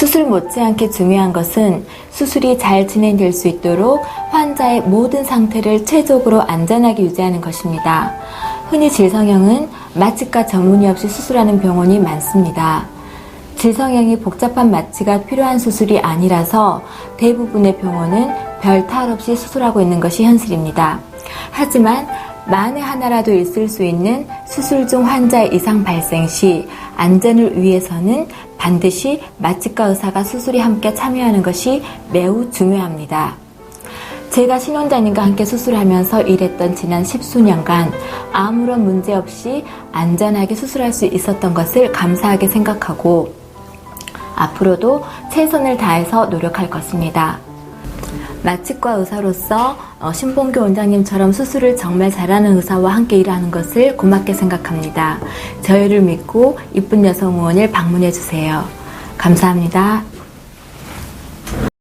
수술 못지않게 중요한 것은 수술이 잘 진행될 수 있도록 환자의 모든 상태를 최적으로 안전하게 유지하는 것입니다. 흔히 질성형은 마취과 전문의 없이 수술하는 병원이 많습니다. 질성형이 복잡한 마취가 필요한 수술이 아니라서 대부분의 병원은 별 탈 없이 수술하고 있는 것이 현실입니다. 하지만 만에 하나라도 있을 수 있는 수술 중 환자의 이상 발생 시 안전을 위해서는 반드시 마취과 의사가 수술에 함께 참여하는 것이 매우 중요합니다. 제가 신원자님과 함께 수술하면서 일했던 지난 십수년간 아무런 문제 없이 안전하게 수술할 수 있었던 것을 감사하게 생각하고 앞으로도 최선을 다해서 노력할 것입니다. 마취과 의사로서 어, 신봉교 원장님처럼 수술을 정말 잘하는 의사와 함께 일하는 것을 고맙게 생각합니다. 저희를 믿고 이쁜 여성 의원을 방문해 주세요. 감사합니다.